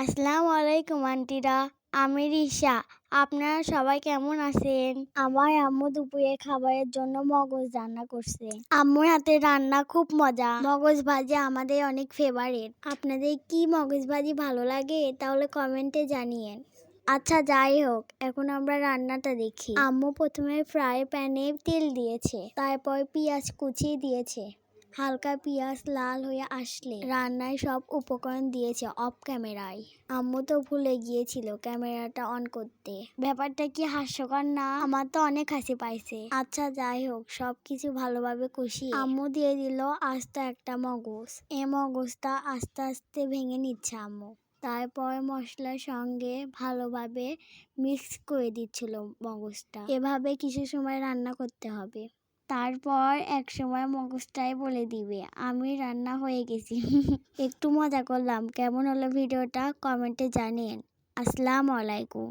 আসসালামু আলাইকুম আন্টিরা। আমি রিশা। আপনারা সবাই কেমন আছেন? আমার আম্মু দুপুরে খাবারের জন্য মগজ রান্না করছে। আম্মুর হাতে রান্না খুব মজা। মগজ ভাজি আমাদের অনেক ফেভারিট আপনাদের কি মগজ ভাজি ভালো লাগে তাহলে কমেন্টে জানিয়েন। আচ্ছা যাই হোক এখন আমরা রান্নাটা দেখি। আম্মু প্রথমে ফ্রাই প্যানে তেল দিয়েছে তারপর পেঁয়াজ কুচিয়ে দিয়েছে। হালকা পেঁয়াজ লাল হয়ে আসলে রান্নায় সব উপকরণ দিয়েছে অফ ক্যামেরায়। আম্মু তো ভুলে গিয়েছিল ক্যামেরাটা অন করতে। ব্যাপারটা কি হাস্যকর? না, আমার তো অনেক হাসি পাইছে। আচ্ছা যাই হোক সব কিছু ভালোভাবে কষিয়ে আম্মু দিয়ে দিল আস্ত একটা মগজ। এ মগজটা আস্তে আস্তে ভেঙে নিচ্ছে আম্মু। তারপর মশলার সঙ্গে ভালোভাবে মিক্স করে দিচ্ছিল মগজটা। এভাবে কিছু সময় রান্না করতে হবে। তারপর এক সময় মগজটাই বলে দিবে, আমি রান্না হয়ে গেছি। একটু মজা করলাম। কেমন হলো ভিডিওটা কমেন্টে জানিয়েন। আসসালামু আলাইকুম।